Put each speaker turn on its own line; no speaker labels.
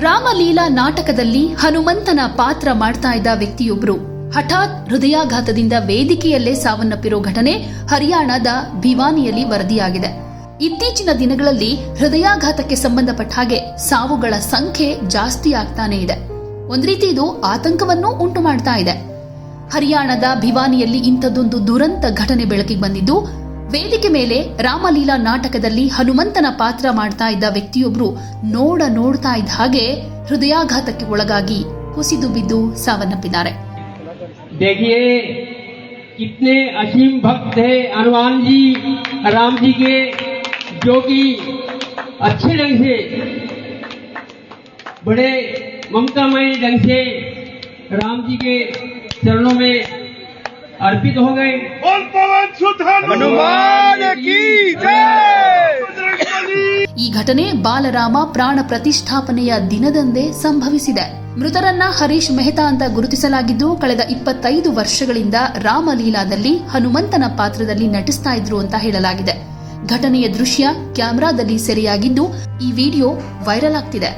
ರಾಮಲೀಲಾ ನಾಟಕದಲ್ಲಿ ಹನುಮಂತನ ಪಾತ್ರ ಮಾಡ್ತಾ ಇದ್ದ ವ್ಯಕ್ತಿಯೊಬ್ರು. ಹಠಾತ್ ಹೃದಯಾಘಾತದಿಂದ ವೇದಿಕೆಯಲ್ಲೇ ಸಾವನ್ನಪ್ಪಿರೋ ಘಟನೆ ಹರಿಯಾಣದ ಭಿವಾನಿಯಲ್ಲಿ ವರದಿಯಾಗಿದೆ. ಇತ್ತೀಚಿನ ದಿನಗಳಲ್ಲಿ ಹೃದಯಾಘಾತಕ್ಕೆ ಸಂಬಂಧಪಟ್ಟ ಹಾಗೆ ಸಾವುಗಳ ಸಂಖ್ಯೆ ಜಾಸ್ತಿ ಆಗ್ತಾನೆ ಇದೆ. ಒಂದ್ ರೀತಿ ಇದು ಆತಂಕವನ್ನೂ ಉಂಟು ಮಾಡ್ತಾ ಇದೆ. ಹರಿಯಾಣದ ಭಿವಾನಿಯಲ್ಲಿ ಇಂಥದ್ದೊಂದು ದುರಂತ ಘಟನೆ ಬೆಳಕಿಗೆ ಬಂದಿದ್ದು ವೇದಿಕೆ ಮೇಲೆ ರಾಮಲೀಲಾ ನಾಟಕದಲ್ಲಿ ಹನುಮಂತನ ಪಾತ್ರ ಮಾಡ್ತಾ ಇದ್ದ ವ್ಯಕ್ತಿಯೊಬ್ರು ನೋಡ ನೋಡ್ತಾ ಇದ್ದ ಹಾಗೆ ಹೃದಯಾಘಾತಕ್ಕೆ ಒಳಗಾಗಿ ಕುಸಿದು ಬಿದ್ದು ಸಾವನ್ನಪ್ಪಿದ್ದಾರೆ
देखिए कितने असीम भक्त है हनुमान जी राम जी के जो कि अच्छे ढंग से बड़े ममतामय ढंग से राम जी के चरणों में अर्पित हो गए
बोल पवन सुत हनुमान की जय
ಈ ಘಟನೆ ಬಾಲರಾಮ ಪ್ರಾಣ ಪ್ರತಿಷ್ಠಾಪನೆಯ ದಿನದಂದೇ ಸಂಭವಿಸಿದೆ ಮೃತರನ್ನ ಹರೀಶ್ ಮೆಹ್ತಾ ಅಂತ ಗುರುತಿಸಲಾಗಿದ್ದು ಕಳೆದ ಇಪ್ಪತ್ತೈದು ವರ್ಷಗಳಿಂದ ರಾಮಲೀಲಾದಲ್ಲಿ ಹನುಮಂತನ ಪಾತ್ರದಲ್ಲಿ ನಟಿಸ್ತಾ ಇದ್ರು ಅಂತ ಹೇಳಲಾಗಿದೆ ಘಟನೆಯ ದೃಶ್ಯ ಕ್ಯಾಮೆರಾದಲ್ಲಿ ಸೆರೆಯಾಗಿದ್ದು ಈ ವಿಡಿಯೋ ವೈರಲ್ ಆಗ್ತಿದೆ